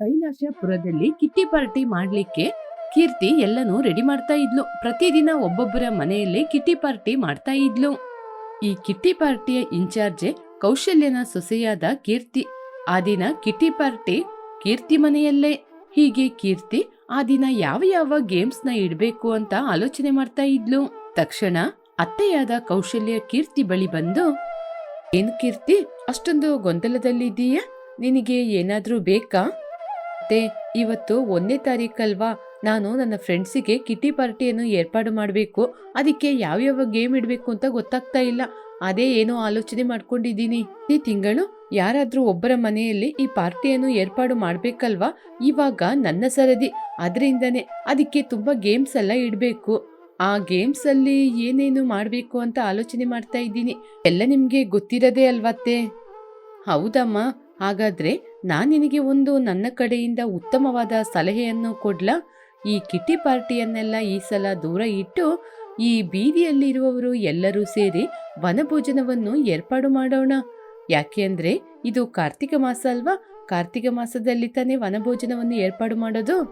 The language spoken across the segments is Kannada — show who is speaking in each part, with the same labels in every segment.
Speaker 1: ಕೈಲಾಸಪುರದಲ್ಲಿ ಕಿಟ್ಟಿ ಪಾರ್ಟಿ ಮಾಡ್ಲಿಕ್ಕೆ ಕೀರ್ತಿ ಎಲ್ಲನೂ ರೆಡಿ ಮಾಡ್ತಾ ಇದ್ಲು. ಪ್ರತಿದಿನ ಒಬ್ಬೊಬ್ಬರ ಮನೆಯಲ್ಲಿ ಕಿಟ್ಟಿ ಪಾರ್ಟಿ ಮಾಡ್ತಾ ಇದ್ಲು. ಈ ಕಿಟ್ಟಿ ಪಾರ್ಟಿಯ ಇನ್ಚಾರ್ಜೆ ಕೌಶಲ್ಯನ ಸೊಸೆಯಾದ ಕೀರ್ತಿ. ಆ ದಿನ ಕಿಟ್ಟಿ ಪಾರ್ಟಿ ಕೀರ್ತಿ ಮನೆಯಲ್ಲೇ. ಹೀಗೆ ಕೀರ್ತಿ ಆ ದಿನ ಯಾವ ಯಾವ ಗೇಮ್ಸ್ನ ಇಡ್ಬೇಕು ಅಂತ ಆಲೋಚನೆ ಮಾಡ್ತಾ ಇದ್ಲು. ತಕ್ಷಣ ಅತ್ತೆಯಾದ ಕೌಶಲ್ಯ ಕೀರ್ತಿ ಬಳಿ ಬಂದು, ಏನ್ ಕೀರ್ತಿ, ಅಷ್ಟೊಂದು ಗೊಂದಲದಲ್ಲಿದ್ದೀಯ? ನಿನಗೆ ಏನಾದ್ರೂ ಬೇಕಾ? ಮತ್ತೆ ಇವತ್ತು ಒಂದನೇ ತಾರೀಕಲ್ವಾ? ನಾನು ನನ್ನ ಫ್ರೆಂಡ್ಸಿಗೆ ಕಿಟ್ಟಿ ಪಾರ್ಟಿಯನ್ನು ಏರ್ಪಾಡು ಮಾಡಬೇಕು. ಅದಕ್ಕೆ ಯಾವ್ಯಾವ ಗೇಮ್ ಇಡಬೇಕು ಅಂತ ಗೊತ್ತಾಗ್ತಾ ಇಲ್ಲ. ಅದೇ ಏನೋ ಆಲೋಚನೆ ಮಾಡ್ಕೊಂಡಿದ್ದೀನಿ. ಈ ತಿಂಗಳು ಯಾರಾದರೂ ಒಬ್ಬರ ಮನೆಯಲ್ಲಿ ಈ ಪಾರ್ಟಿಯನ್ನು ಏರ್ಪಾಡು ಮಾಡಬೇಕಲ್ವಾ? ಇವಾಗ ನನ್ನ ಸರದಿ. ಅದರಿಂದನೇ ಅದಕ್ಕೆ ತುಂಬ ಗೇಮ್ಸ್ ಎಲ್ಲ ಇಡಬೇಕು. ಆ ಗೇಮ್ಸ್ ಅಲ್ಲಿ ಏನೇನು ಮಾಡಬೇಕು ಅಂತ ಆಲೋಚನೆ ಮಾಡ್ತಾ ಇದ್ದೀನಿ. ಎಲ್ಲ ನಿಮಗೆ ಗೊತ್ತಿರದೇ ಅಲ್ವತ್ತೆ? ಹೌದಮ್ಮ. ಹಾಗಾದ್ರೆ ನಾನ್ ನಿನಗೆ ಒಂದು ನನ್ನ ಕಡೆಯಿಂದ ಉತ್ತಮವಾದ ಸಲಹೆಯನ್ನು ಕೊಡ್ಲಾ? ಈ ಕಿಟ್ಟಿ ಪಾರ್ಟಿಯನ್ನೆಲ್ಲ ಈ ಸಲ ದೂರ ಇಟ್ಟು, ಈ ಬೀದಿಯಲ್ಲಿರುವವರು ಎಲ್ಲರೂ ಸೇರಿ ವನಭೋಜನವನ್ನು ಏರ್ಪಾಡು ಮಾಡೋಣ. ಯಾಕೆ ಇದು ಕಾರ್ತಿಕ ಮಾಸ ಅಲ್ವಾ? ಕಾರ್ತಿಕ ಮಾಸದಲ್ಲಿ ತಾನೇ ವನಭೋಜನವನ್ನು ಏರ್ಪಾಡು ಮಾಡೋದು?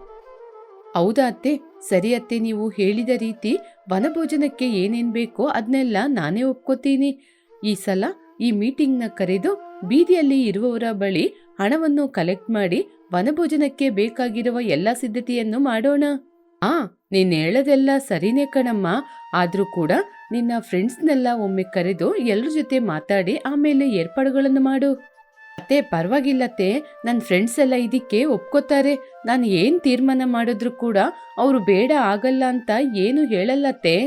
Speaker 1: ಹೌದಾ ಅತ್ತೆ? ಸರಿ ಅತ್ತೆ, ನೀವು ಹೇಳಿದ ರೀತಿ ವನಭೋಜನಕ್ಕೆ ಏನೇನ್ ಬೇಕೋ ಅದನ್ನೆಲ್ಲ ನಾನೇ ಒಪ್ಕೋತೀನಿ. ಈ ಸಲ ಈ ಮೀಟಿಂಗ್ನ ಕರೆದು ಬೀದಿಯಲ್ಲಿ ಇರುವವರ ಬಳಿ ಹಣವನ್ನು ಕಲೆಕ್ಟ್ ಮಾಡಿ ವನಭೋಜನಕ್ಕೆ ಬೇಕಾಗಿರುವ ಎಲ್ಲ ಸಿದ್ಧತೆಯನ್ನು ಮಾಡೋಣ. ಆ, ನೀನ್ ಹೇಳೋದೆಲ್ಲ ಸರಿನೇ ಕಣಮ್ಮ. ಆದ್ರೂ ಕೂಡ ನಿನ್ನ ಫ್ರೆಂಡ್ಸ್ನೆಲ್ಲ ಒಮ್ಮೆ ಕರೆದು ಎಲ್ಲರ ಜೊತೆ ಮಾತಾಡಿ ಆಮೇಲೆ ಏರ್ಪಾಡುಗಳನ್ನು ಮಾಡು. ಅತ್ತೆ ಪರವಾಗಿಲ್ಲತ್ತೆ ನನ್ನ ಫ್ರೆಂಡ್ಸ್ ಎಲ್ಲ ಇದಕ್ಕೆ ಒಪ್ಕೋತಾರೆ. ನಾನು ಏನ್ ತೀರ್ಮಾನ ಮಾಡಿದ್ರು ಕೂಡ ಅವರು ಬೇಡ ಆಗಲ್ಲ ಅಂತ ಏನು ಹೇಳಲ್ಲತ್ತೆ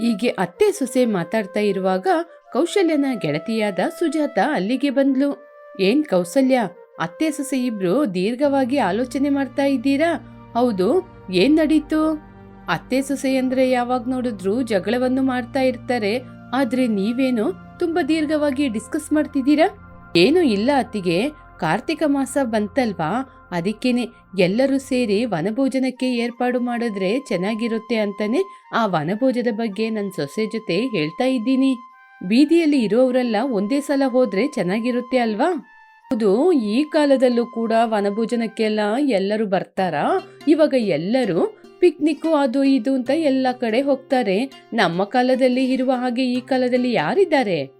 Speaker 1: ಹೀಗೆ ಅತ್ತೆ ಸೊಸೆ ಮಾತಾಡ್ತಾ ಇರುವಾಗ ಕೌಶಲ್ಯನ ಗೆಳತಿಯಾದ ಸುಜಾತ ಅಲ್ಲಿಗೆ ಬಂದ್ಲು. ಏನ್ ಕೌಸಲ್ಯ? ಅತ್ತೆ ಸೊಸೆ ಇಬ್ರು ದೀರ್ಘವಾಗಿ ಆಲೋಚನೆ ಮಾಡ್ತಾ ಇದ್ದೀರಾ? ಹೌದು, ಏನ್ ನಡೀತು? ಅತ್ತೆ ಸೊಸೆ ಅಂದ್ರೆ ಯಾವಾಗ ನೋಡಿದ್ರು ಜಗಳವನ್ನು ಮಾಡ್ತಾ ಇರ್ತಾರೆ, ಆದ್ರೆ ನೀವೇನು ತುಂಬಾ ದೀರ್ಘವಾಗಿ ಡಿಸ್ಕಸ್ ಮಾಡ್ತಿದ್ದೀರಾ? ಏನು ಇಲ್ಲ ಅತ್ತಿಗೆ, ಕಾರ್ತಿಕ ಮಾಸ ಬಂತಲ್ವಾ? ಅದಕ್ಕೇನೆ ಎಲ್ಲರೂ ಸೇರಿ ವನಭೋಜನಕ್ಕೆ ಏರ್ಪಾಡು ಮಾಡಿದ್ರೆ ಚೆನ್ನಾಗಿರುತ್ತೆ ಅಂತಾನೆ ಆ ವನಭೋಜದ ಬಗ್ಗೆ ನನ್ನ ಸೊಸೆ ಜೊತೆ ಹೇಳ್ತಾ ಇದ್ದೀನಿ. ಬೀದಿಯಲ್ಲಿ ಇರೋವರೆಲ್ಲ ಒಂದೇ ಸಲ ಹೋದ್ರೆ ಚೆನ್ನಾಗಿರುತ್ತೆ ಅಲ್ವಾ? ಹೌದು, ಈ ಕಾಲದಲ್ಲೂ ಕೂಡ ವನಭೋಜನಕ್ಕೆಲ್ಲ ಎಲ್ಲರೂ ಬರ್ತಾರಾ? ಇವಾಗ ಎಲ್ಲರೂ ಪಿಕ್ನಿಕ್ ಅದು ಇದು ಅಂತ ಎಲ್ಲ ಕಡೆ ಹೋಗ್ತಾರೆ. ನಮ್ಮ ಕಾಲದಲ್ಲಿ ಇರುವ ಹಾಗೆ ಈ ಕಾಲದಲ್ಲಿ ಯಾರಿದ್ದಾರೆ?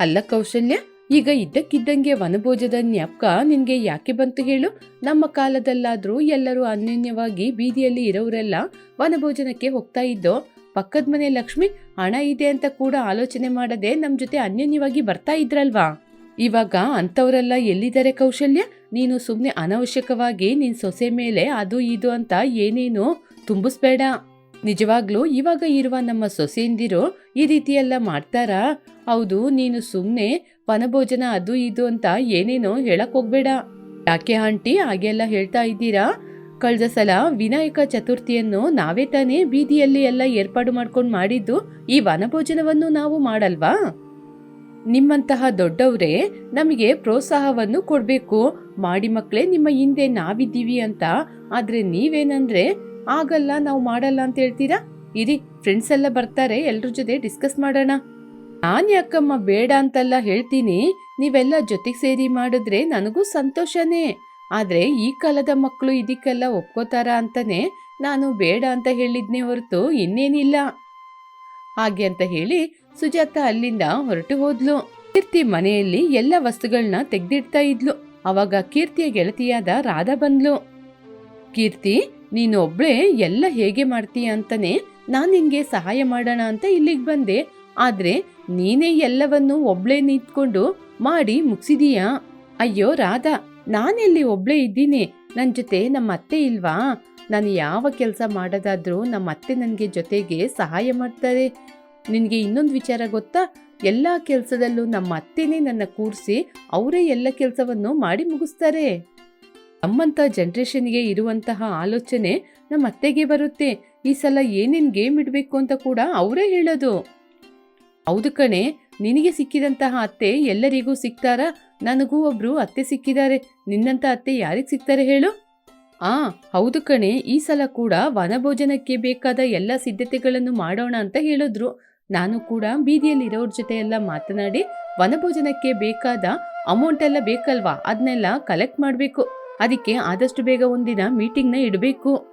Speaker 1: ಅಲ್ಲ ಕೌಶಲ್ಯ, ಈಗ ಇದ್ದಕ್ಕಿದ್ದಂಗೆ ವನಭೋಜದ ಜ್ಞಾಪಕ ನಿನ್ಗೆ ಯಾಕೆ ಬಂತು ಹೇಳು? ನಮ್ಮ ಕಾಲದಲ್ಲಾದ್ರೂ ಎಲ್ಲರೂ ಅನ್ಯೋನ್ಯವಾಗಿ ಬೀದಿಯಲ್ಲಿ ಇರೋರೆಲ್ಲ ವನಭೋಜನಕ್ಕೆ ಹೋಗ್ತಾ ಇದ್ದೋ ಪಕ್ಕದ ಮನೆ ಲಕ್ಷ್ಮಿ ಹಣ ಇದೆ ಅಂತ ಕೂಡ ಆಲೋಚನೆ ಮಾಡದೆ ನಮ್ ಜೊತೆ ಅನ್ಯೋನ್ಯವಾಗಿ ಬರ್ತಾ ಇದ್ರಲ್ವಾ? ಇವಾಗ ಅಂಥವರೆಲ್ಲ ಎಲ್ಲಿದ್ದಾರೆ ಕೌಶಲ್ಯ? ನೀನು ಸುಮ್ಮನೆ ಅನವಶ್ಯಕವಾಗಿ ನಿನ್ ಸೊಸೆ ಮೇಲೆ ಅದು ಇದು ಅಂತ ಏನೇನು ತುಂಬಿಸ್ಬೇಡ. ನಿಜವಾಗ್ಲೂ ಇವಾಗ ಇರುವ ನಮ್ಮ ಸೊಸೆಯಂದಿರು ಈ ರೀತಿಯೆಲ್ಲ ಮಾಡ್ತಾರಾ? ಹೌದು, ನೀನು ಸುಮ್ಮನೆ ವನಭೋಜನ ಅದು ಇದು ಅಂತ ಏನೇನೋ ಹೇಳಕ್ ಹೋಗ್ಬೇಡ. ಯಾಕೆ ಆಂಟಿ, ಹಾಗೆಲ್ಲ ಹೇಳ್ತಾ ಇದ್ದೀರಾ? ಕಳೆದ ಸಲ ವಿನಾಯಕ ಚತುರ್ಥಿಯನ್ನು ನಾವೇ ತಾನೇ ಬೀದಿಯಲ್ಲಿ ಎಲ್ಲ ಏರ್ಪಾಡು ಮಾಡ್ಕೊಂಡು ಮಾಡಿದ್ದು ಈ ವನಭೋಜನವನ್ನು ನಾವು ಮಾಡಲ್ವಾ? ನಿಮ್ಮಂತಹ ದೊಡ್ಡವರೇ ನಮಗೆ ಪ್ರೋತ್ಸಾಹವನ್ನು ಕೊಡಬೇಕು. ಮಾಡಿ ಮಕ್ಕಳೇ, ನಿಮ್ಮ ಹಿಂದೆ ನಾವಿದ್ದೀವಿ ಅಂತ. ಆದ್ರೆ ನೀವೇನಂದ್ರೆ, ಆಗಲ್ಲ, ನಾವು ಮಾಡಲ್ಲ ಅಂತ ಹೇಳ್ತೀರಾ? ಇರಿ ಫ್ರೆಂಡ್ಸ್ ಎಲ್ಲ ಬರ್ತಾರೆ ಎಲ್ಲರ ಜೊತೆ ಡಿಸ್ಕಸ್ ಮಾಡೋಣ. ನಾನು ಯಾಕಮ್ಮ ಬೇಡ ಅಂತೆಲ್ಲ ಹೇಳ್ತೀನಿ. ನೀವೆಲ್ಲ ಜೊತೆಗೆ ಸೇರಿ ಮಾಡಿದ್ರೆ ನನಗೂ ಸಂತೋಷನೇ. ಆದ್ರೆ ಈ ಕಾಲದ ಮಕ್ಕಳು ಇದಕ್ಕೆಲ್ಲ ಒಪ್ಕೋತಾರ ಅಂತಾನೆ ನಾನು ಬೇಡ ಅಂತ ಹೇಳಿದ್ನೇ ಹೊರತು ಇನ್ನೇನಿಲ್ಲ. ಹಾಗೆ ಅಂತ ಹೇಳಿ ಸುಜಾತ ಅಲ್ಲಿಂದ ಹೊರಟು ಹೋದ್ಲು. ಕೀರ್ತಿ ಮನೆಯಲ್ಲಿ ಎಲ್ಲ ವಸ್ತುಗಳನ್ನ ತೆಗೆದಿಡ್ತಾ ಇದ್ಲು. ಅವಾಗ ಕೀರ್ತಿಯ ಗೆಳತಿಯಾದ ರಾಧಾ ಬಂದ್ಲು. ಕೀರ್ತಿ, ನೀನು ಒಬ್ಳೆ ಎಲ್ಲ ಹೇಗೆ ಮಾಡ್ತೀಯ ಅಂತಾನೆ ನಾನು ನಿನ್ಗೆ ಸಹಾಯ ಮಾಡೋಣ ಅಂತ ಇಲ್ಲಿಗೆ ಬಂದೆ. ಆದರೆ ನೀನೇ ಎಲ್ಲವನ್ನು ಒಬ್ಳೆ ನಿಂತ್ಕೊಂಡು ಮಾಡಿ ಮುಗಿಸಿದೀಯಾ? ಅಯ್ಯೋ ರಾಧಾ. ನಾನೆಲ್ಲಿ ಒಬ್ಳೆ ಇದ್ದೀನಿ? ನನ್ನ ಜೊತೆ ನಮ್ಮ ಅತ್ತೆ ಇಲ್ವಾ? ನಾನು ಯಾವ ಕೆಲಸ ಮಾಡೋದಾದರೂ ನಮ್ಮ ಅತ್ತೆ ನನಗೆ ಜೊತೆಗೆ ಸಹಾಯ ಮಾಡ್ತಾರೆ. ನಿನಗೆ ಇನ್ನೊಂದು ವಿಚಾರ ಗೊತ್ತಾ? ಎಲ್ಲ ಕೆಲಸದಲ್ಲೂ ನಮ್ಮ ಅತ್ತೆನೇ ನನ್ನ ಕೂರಿಸಿ ಅವರೇ ಎಲ್ಲ ಕೆಲಸವನ್ನು ಮಾಡಿ ಮುಗಿಸ್ತಾರೆ. ನಮ್ಮಂಥ ಜನ್ರೇಷನ್ಗೆ ಇರುವಂತಹ ಆಲೋಚನೆ ನಮ್ಮ ಅತ್ತೆಗೆ ಬರುತ್ತೆ. ಈ ಸಲ ಏನೇನು ಗೇಮ್ ಇಡಬೇಕು ಅಂತ ಕೂಡ ಅವರೇ ಹೇಳೋದು. ಹೌದು ಕಣೆ, ನಿನಗೆ ಸಿಕ್ಕಿದಂತಹ ಅತ್ತೆ ಎಲ್ಲರಿಗೂ ಸಿಗ್ತಾರಾ? ನನಗೂ ಒಬ್ರು ಅತ್ತೆ ಸಿಕ್ಕಿದ್ದಾರೆ. ನಿನ್ನಂತ ಅತ್ತೆ ಯಾರಿಗೆ ಸಿಗ್ತಾರೆ ಹೇಳು? ಆ, ಹೌದು ಕಣೆ. ಈ ಸಲ ಕೂಡ ವನಭೋಜನಕ್ಕೆ ಬೇಕಾದ ಎಲ್ಲ ಸಿದ್ಧತೆಗಳನ್ನು ಮಾಡೋಣ ಅಂತ ಹೇಳಿದ್ರು. ನಾನು ಕೂಡ ಬೀದಿಯಲ್ಲಿ ಇರೋರ್ ಜೊತೆ ಎಲ್ಲ ಮಾತನಾಡಿ ವನಭೋಜನಕ್ಕೆ ಬೇಕಾದ ಅಮೌಂಟ್ ಎಲ್ಲ ಬೇಕಲ್ವಾ? ಅದನ್ನೆಲ್ಲ ಕಲೆಕ್ಟ್ ಮಾಡಬೇಕು. ಅದಕ್ಕೆ ಆದಷ್ಟು ಬೇಗ ಒಂದಿನ ಮೀಟಿಂಗ್ನ ಇಡಬೇಕು.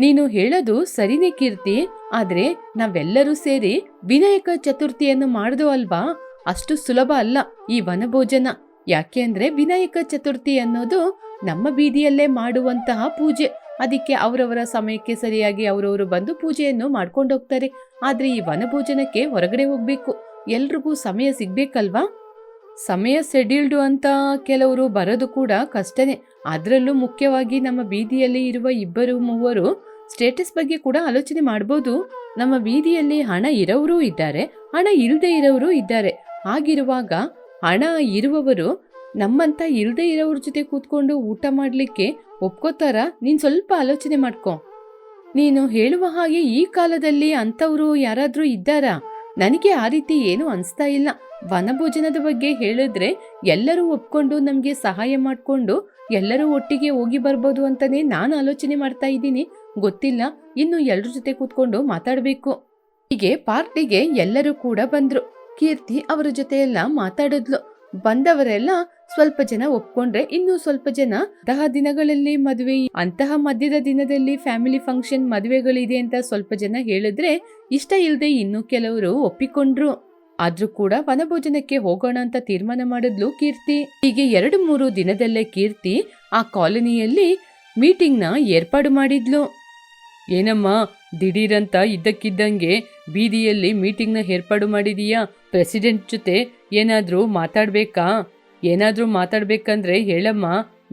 Speaker 1: ನೀನು ಹೇಳೋದು ಸರಿನೇ ಕೀರ್ತಿ. ಆದರೆ ನಾವೆಲ್ಲರೂ ಸೇರಿ ವಿನಾಯಕ ಚತುರ್ಥಿಯನ್ನು ಮಾಡಿದೋ ಅಲ್ವಾ? ಅಷ್ಟು ಸುಲಭ ಅಲ್ಲ ಈ ವನಭೋಜನ. ಯಾಕೆ ಅಂದ್ರೆ ವಿನಾಯಕ ಚತುರ್ಥಿ ಅನ್ನೋದು ನಮ್ಮ ಬೀದಿಯಲ್ಲೇ ಮಾಡುವಂತಹ ಪೂಜೆ. ಅದಕ್ಕೆ ಅವರವರ ಸಮಯಕ್ಕೆ ಸರಿಯಾಗಿ ಅವರವರು ಬಂದು ಪೂಜೆಯನ್ನು ಮಾಡ್ಕೊಂಡು ಹೋಗ್ತಾರೆ. ಆದ್ರೆ ಈ ವನಭೋಜನಕ್ಕೆ ಹೊರಗಡೆ ಹೋಗ್ಬೇಕು. ಎಲ್ರಿಗೂ ಸಮಯ ಸಿಗ್ಬೇಕಲ್ವಾ? ಸಮಯ ಶೆಡ್ಯೂಲ್ಡು ಅಂತ ಕೆಲವರು ಬರೋದು ಕೂಡ ಕಷ್ಟನೇ. ಅದರಲ್ಲೂ ಮುಖ್ಯವಾಗಿ ನಮ್ಮ ಬೀದಿಯಲ್ಲಿ ಇರುವ ಇಬ್ಬರು ಮೂವರು ಸ್ಟೇಟಸ್ ಬಗ್ಗೆ ಕೂಡ ಆಲೋಚನೆ ಮಾಡ್ಬೋದು. ನಮ್ಮ ಬೀದಿಯಲ್ಲಿ ಹಣ ಇರೋರು ಇದ್ದಾರೆ, ಹಣ ಇಲ್ಲದೆ ಇರೋರು ಇದ್ದಾರೆ. ಹಾಗಿರುವಾಗ ಹಣ ಇರುವವರು ನಮ್ಮಂತ ಇಲ್ಲದೆ ಇರೋವ್ರ ಜೊತೆ ಕೂತ್ಕೊಂಡು ಊಟ ಮಾಡಲಿಕ್ಕೆ ಒಪ್ಕೋತಾರ? ನೀನು ಸ್ವಲ್ಪ ಆಲೋಚನೆ ಮಾಡ್ಕೊ. ನೀನು ಹೇಳುವ ಹಾಗೆ ಈ ಕಾಲದಲ್ಲಿ ಅಂಥವರು ಯಾರಾದರೂ ಇದ್ದಾರಾ? ನನಗೆ ಆ ರೀತಿ ಏನು ಅನಿಸ್ತಾ ಇಲ್ಲ. ವನಭೋಜನದ ಬಗ್ಗೆ ಹೇಳಿದ್ರೆ ಎಲ್ಲರೂ ಒಪ್ಕೊಂಡು ನಮಗೆ ಸಹಾಯ ಮಾಡಿಕೊಂಡು ಎಲ್ಲರೂ ಒಟ್ಟಿಗೆ ಹೋಗಿ ಬರ್ಬೋದು ಅಂತಲೇ ನಾನು ಆಲೋಚನೆ ಮಾಡ್ತಾ ಇದ್ದೀನಿ. ಗೊತ್ತಿಲ್ಲ. ಇನ್ನು ಎಲ್ಲರ ಜೊತೆ ಕೂತ್ಕೊಂಡು ಮಾತಾಡಬೇಕು. ಹೀಗೆ ಪಾರ್ಟಿಗೆ ಎಲ್ಲರೂ ಕೂಡ ಬಂದ್ರು. ಕೀರ್ತಿ ಅವರ ಜೊತೆ ಎಲ್ಲ ಮಾತಾಡಿದ್ಲು. ಬಂದವರೆಲ್ಲ ಸ್ವಲ್ಪ ಜನ ಒಪ್ಕೊಂಡ್ರೆ ಇನ್ನು ಸ್ವಲ್ಪ ಜನ, ಅಂತಹ ದಿನಗಳಲ್ಲಿ ಮದುವೆ, ಅಂತಹ ಮಧ್ಯದ ದಿನದಲ್ಲಿ ಫ್ಯಾಮಿಲಿ ಫಂಕ್ಷನ್ ಮದುವೆಗಳಿದೆ ಅಂತ ಸ್ವಲ್ಪ ಜನ ಹೇಳಿದ್ರೆ ಇಷ್ಟ ಇಲ್ಲದೆ ಇನ್ನು ಕೆಲವರು ಒಪ್ಪಿಕೊಂಡ್ರು. ಆದ್ರೂ ಕೂಡ ವನಭೋಜನಕ್ಕೆ ಹೋಗೋಣ ಅಂತ ತೀರ್ಮಾನ ಮಾಡಿದ್ಲು ಕೀರ್ತಿ. ಹೀಗೆ ಎರಡು ಮೂರು ದಿನದಲ್ಲೇ ಕೀರ್ತಿ ಆ ಕಾಲೋನಿಯಲ್ಲಿ ಮೀಟಿಂಗ್ನ ಏರ್ಪಾಡು ಮಾಡಿದ್ಲು. ಏನಮ್ಮ, ದಿಢೀರಂತ ಇದ್ದಕ್ಕಿದ್ದಂಗೆ ಬೀದಿಯಲ್ಲಿ ಮೀಟಿಂಗ್ನ ಏರ್ಪಾಡು ಮಾಡಿದೀಯಾ? ಪ್ರೆಸಿಡೆಂಟ್ ಜೊತೆ ಏನಾದರೂ ಮಾತಾಡ್ಬೇಕಾ? ಏನಾದರೂ ಮಾತಾಡ್ಬೇಕಂದ್ರೆ ಹೇಳಮ್ಮ,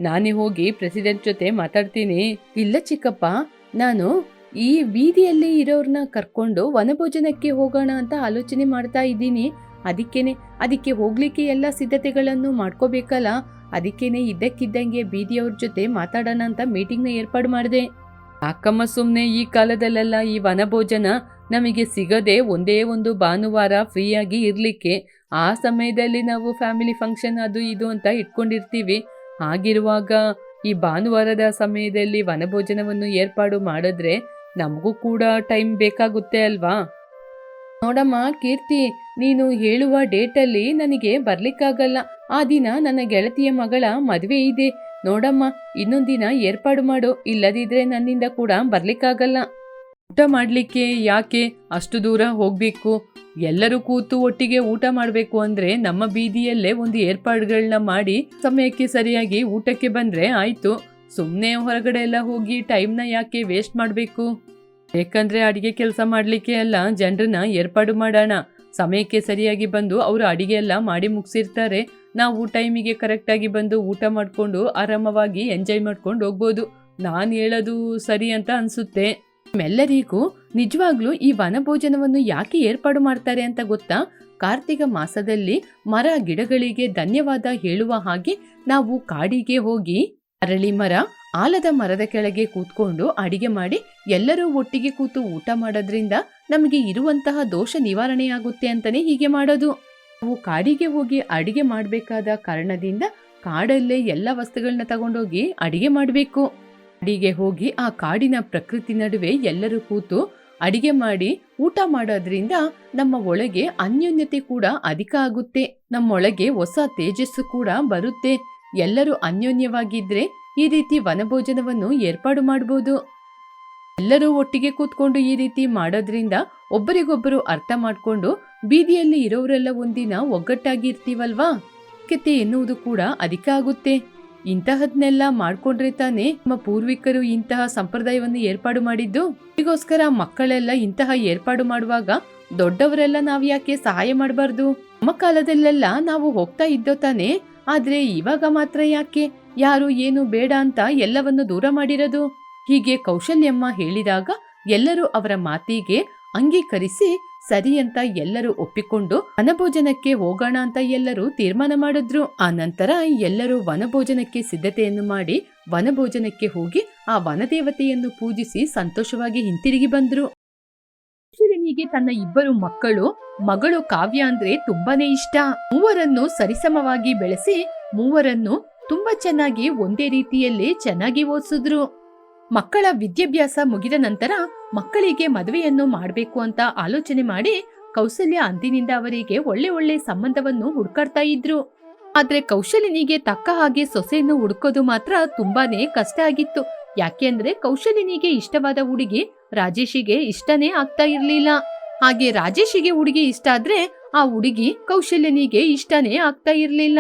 Speaker 1: ನಾನೇ ಹೋಗಿ ಪ್ರೆಸಿಡೆಂಟ್ ಜೊತೆ ಮಾತಾಡ್ತೀನಿ. ಇಲ್ಲ ಚಿಕ್ಕಪ್ಪ, ನಾನು ಈ ಬೀದಿಯಲ್ಲಿ ಇರೋರ್ನ ಕರ್ಕೊಂಡು ವನಭೋಜನಕ್ಕೆ ಹೋಗೋಣ ಅಂತ ಆಲೋಚನೆ ಮಾಡ್ತಾ ಇದ್ದೀನಿ. ಅದಕ್ಕೇನೆ, ಅದಕ್ಕೆ ಹೋಗ್ಲಿಕ್ಕೆ ಎಲ್ಲ ಸಿದ್ಧತೆಗಳನ್ನು ಮಾಡ್ಕೋಬೇಕಲ್ಲ? ಅದಕ್ಕೇನೆ ಇದ್ದಕ್ಕಿದ್ದಂಗೆ ಬೀದಿಯವ್ರ ಜೊತೆ ಮಾತಾಡೋಣ ಅಂತ ಮೀಟಿಂಗ್ನ ಏರ್ಪಾಡು ಮಾಡಿದೆ. ಅಕ್ಕಮ್ಮ ಸುಮ್ಮನೆ ಈ ಕಾಲದಲ್ಲೆಲ್ಲ ಈ ವನಭೋಜನ ನಮಗೆ ಸಿಗದೆ ಒಂದೇ ಒಂದು ಭಾನುವಾರ ಫ್ರೀಯಾಗಿ ಇರಲಿಕ್ಕೆ, ಆ ಸಮಯದಲ್ಲಿ ನಾವು ಫ್ಯಾಮಿಲಿ ಫಂಕ್ಷನ್ ಅದು ಇದು ಅಂತ ಇಟ್ಕೊಂಡಿರ್ತೀವಿ. ಹಾಗಿರುವಾಗ ಈ ಭಾನುವಾರದ ಸಮಯದಲ್ಲಿ ವನಭೋಜನವನ್ನು ಏರ್ಪಾಡು ಮಾಡಿದ್ರೆ ನಮಗೂ ಕೂಡ ಟೈಮ್ ಬೇಕಾಗುತ್ತೆ ಅಲ್ವಾ? ನೋಡಮ್ಮ, ಕೀರ್ತಿ, ನೀನು ಹೇಳುವ ಡೇಟಲ್ಲಿ ನನಗೆ ಬರಲಿಕ್ಕಾಗಲ್ಲ. ಆ ದಿನ ನನ್ನ ಗೆಳತಿಯ ಮಗಳ ಮದುವೆ ಇದೆ. ನೋಡಮ್ಮ ಇನ್ನೊಂದಿನ ದಿನ ಏರ್ಪಾಡು ಮಾಡು ಇಲ್ಲದಿದ್ರೆ ನನ್ನಿಂದ ಕೂಡ ಬರ್ಲಿಕ್ಕಾಗಲ್ಲ. ಊಟ ಮಾಡ್ಲಿಕ್ಕೆ ಯಾಕೆ ಅಷ್ಟು ದೂರ ಹೋಗ್ಬೇಕು? ಎಲ್ಲರೂ ಕೂತು ಒಟ್ಟಿಗೆ ಊಟ ಮಾಡಬೇಕು ಅಂದ್ರೆ ನಮ್ಮ ಬೀದಿಯಲ್ಲೇ ಒಂದು ಏರ್ಪಾಡುಗಳನ್ನ ಮಾಡಿ ಸಮಯಕ್ಕೆ ಸರಿಯಾಗಿ ಊಟಕ್ಕೆ ಬಂದ್ರೆ ಆಯ್ತು. ಸುಮ್ಮನೆ ಹೊರಗಡೆ ಎಲ್ಲ ಹೋಗಿ ಟೈಮ್ನ ಯಾಕೆ ವೇಸ್ಟ್ ಮಾಡಬೇಕು? ಯಾಕಂದ್ರೆ ಅಡಿಗೆ ಕೆಲಸ ಮಾಡ್ಲಿಕ್ಕೆ ಎಲ್ಲ ಜನರನ್ನ ಏರ್ಪಾಡು ಮಾಡೋಣ. ಸಮಯಕ್ಕೆ ಸರಿಯಾಗಿ ಬಂದು ಅವರು ಅಡಿಗೆ ಎಲ್ಲ ಮಾಡಿ ಮುಗಿಸಿರ್ತಾರೆ. ನಾವು ಟೈಮಿಗೆ ಕರೆಕ್ಟಾಗಿ ಬಂದು ಊಟ ಮಾಡಿಕೊಂಡು ಆರಾಮವಾಗಿ ಎಂಜಾಯ್ ಮಾಡ್ಕೊಂಡು ಹೋಗ್ಬೋದು. ನಾನು ಹೇಳೋದು ಸರಿ ಅಂತ ಅನ್ಸುತ್ತೆ. ನಿಮ್ಮೆಲ್ಲರಿಗೂ ನಿಜವಾಗ್ಲೂ ಈ ವನಭೋಜನವನ್ನು ಯಾಕೆ ಏರ್ಪಾಡು ಮಾಡ್ತಾರೆ ಅಂತ ಗೊತ್ತಾ? ಕಾರ್ತಿಕ ಮಾಸದಲ್ಲಿ ಮರ ಗಿಡಗಳಿಗೆ ಧನ್ಯವಾದ ಹೇಳುವ ಹಾಗೆ ನಾವು ಕಾಡಿಗೆ ಹೋಗಿ ಅರಳಿ ಮರ, ಆಲದ ಮರದ ಕೆಳಗೆ ಕೂತ್ಕೊಂಡು ಅಡಿಗೆ ಮಾಡಿ ಎಲ್ಲರೂ ಒಟ್ಟಿಗೆ ಕೂತು ಊಟ ಮಾಡೋದ್ರಿಂದ ನಮಗೆ ಇರುವಂತಹ ದೋಷ ನಿವಾರಣೆಯಾಗುತ್ತೆ ಅಂತಾನೆ ಹೀಗೆ ಮಾಡೋದು. ನಾವು ಕಾಡಿಗೆ ಹೋಗಿ ಅಡಿಗೆ ಮಾಡಬೇಕಾದ ಕಾರಣದಿಂದ ಕಾಡಲ್ಲೇ ಎಲ್ಲ ವಸ್ತುಗಳನ್ನ ತಗೊಂಡೋಗಿ ಅಡಿಗೆ ಮಾಡಬೇಕು. ಅಡಿಗೆ ಹೋಗಿ ಆ ಕಾಡಿನ ಪ್ರಕೃತಿ ನಡುವೆ ಎಲ್ಲರೂ ಕೂತು ಅಡಿಗೆ ಮಾಡಿ ಊಟ ಮಾಡೋದ್ರಿಂದ ನಮ್ಮ ಒಳಗೆ ಅನ್ಯೋನ್ಯತೆ ಕೂಡ ಅಧಿಕ ಆಗುತ್ತೆ. ನಮ್ಮೊಳಗೆ ಹೊಸ ತೇಜಸ್ಸು ಕೂಡ ಬರುತ್ತೆ. ಎಲ್ಲರೂ ಅನ್ಯೋನ್ಯವಾಗಿದ್ರೆ ಈ ರೀತಿ ವನಭೋಜನವನ್ನು ಏರ್ಪಾಡು ಮಾಡಬಹುದು ಎಲ್ಲರೂ ಒಟ್ಟಿಗೆ ಕೂತ್ಕೊಂಡು ಈ ರೀತಿ ಮಾಡೋದ್ರಿಂದ ಒಬ್ಬರಿಗೊಬ್ಬರು ಅರ್ಥ ಮಾಡ್ಕೊಂಡು ಬೀದಿಯಲ್ಲಿ ಇರೋರೆಲ್ಲ ಒಂದಿನ ಒಗ್ಗಟ್ಟಾಗಿ ಇರ್ತೀವಲ್ವಾ ಕೆತ್ತೆ ಎನ್ನುವುದು ಕೂಡ ಅಧಿಕ ಆಗುತ್ತೆ. ಇಂತಹದ್ನೆಲ್ಲ ಮಾಡ್ಕೊಂಡ್ರೆ ತಾನೇ ನಮ್ಮ ಪೂರ್ವಿಕರು ಇಂತಹ ಸಂಪ್ರದಾಯವನ್ನು ಏರ್ಪಾಡು ಮಾಡಿದ್ದು? ಈಗೋಸ್ಕರ ಮಕ್ಕಳೆಲ್ಲ ಇಂತಹ ಏರ್ಪಾಡು ಮಾಡುವಾಗ ದೊಡ್ಡವರೆಲ್ಲ ನಾವ್ ಯಾಕೆ ಸಹಾಯ ಮಾಡಬಾರ್ದು? ನಮ್ಮ ಕಾಲದಲ್ಲೆಲ್ಲ ನಾವು ಹೋಗ್ತಾ ಇದ್ದೋ ತಾನೇ? ಆದ್ರೆ ಇವಾಗ ಮಾತ್ರ ಯಾಕೆ? ಯಾರು ಏನು ಬೇಡ ಅಂತ ಎಲ್ಲವನ್ನು ದೂರ ಮಾಡಿರೋದು? ಹೀಗೆ ಕೌಶಲ್ಯಮ್ಮ ಹೇಳಿದಾಗ ಎಲ್ಲರೂ ಅವರ ಮಾತಿಗೆ ಅಂಗೀಕರಿಸಿ ಸರಿ ಅಂತ ಎಲ್ಲರೂ ಒಪ್ಪಿಕೊಂಡು ವನಭೋಜನಕ್ಕೆ ಹೋಗೋಣ ಅಂತ ಎಲ್ಲರೂ ತೀರ್ಮಾನ ಮಾಡಿದ್ರು. ಆ ನಂತರ ಎಲ್ಲರೂ ವನಭೋಜನಕ್ಕೆ ಸಿದ್ಧತೆಯನ್ನು ಮಾಡಿ ವನಭೋಜನಕ್ಕೆ ಹೋಗಿ ಆ ವನದೇವತೆಯನ್ನು ಪೂಜಿಸಿ ಸಂತೋಷವಾಗಿ ಹಿಂತಿರುಗಿ ಬಂದ್ರು. ಅಕ್ಷರನಿಗೆ ತನ್ನ ಇಬ್ಬರು ಮಕ್ಕಳು, ಮಗಳು ಕಾವ್ಯ ಅಂದ್ರೆ ತುಂಬಾನೇ ಇಷ್ಟ. ಮೂವರನ್ನು ಸರಿಸಮವಾಗಿ ಬೆಳೆಸಿ ಮೂವರನ್ನು ತುಂಬಾ ಚೆನ್ನಾಗಿ ಒಂದೇ ರೀತಿಯಲ್ಲಿ ಚೆನ್ನಾಗಿ ಓದಿಸಿದ್ರು. ಮಕ್ಕಳ ವಿದ್ಯಾಭ್ಯಾಸ ಮುಗಿದ ನಂತರ ಮಕ್ಕಳಿಗೆ ಮದುವೆಯನ್ನು ಮಾಡಬೇಕು ಅಂತ ಆಲೋಚನೆ ಮಾಡಿ ಕೌಶಲ್ಯ ಅಂದಿನಿಂದ ಅವರಿಗೆ ಒಳ್ಳೆ ಒಳ್ಳೆ ಸಂಬಂಧವನ್ನು ಹುಡ್ಕಾಡ್ತಾ ಇದ್ರು.
Speaker 2: ಆದ್ರೆ ಕೌಶಲಿನಿಗೆ ತಕ್ಕ ಹಾಗೆ ಸೊಸೆಯನ್ನು ಹುಡುಕೋದು ಮಾತ್ರ ತುಂಬಾನೇ ಕಷ್ಟ ಆಗಿತ್ತು. ಯಾಕೆಂದ್ರೆ ಕೌಶಲಿನಿಗೆ ಇಷ್ಟವಾದ ಹುಡುಗಿ ರಾಜೇಶಿಗೆ ಇಷ್ಟನೇ ಆಗ್ತಾ ಇರ್ಲಿಲ್ಲ. ಹಾಗೆ ರಾಜೇಶಿಗೆ ಹುಡುಗಿ ಇಷ್ಟ ಆದ್ರೆ ಆ ಹುಡುಗಿ ಕೌಶಲ್ಯನಿಗೆ ಇಷ್ಟನೇ ಆಗ್ತಾ ಇರ್ಲಿಲ್ಲ.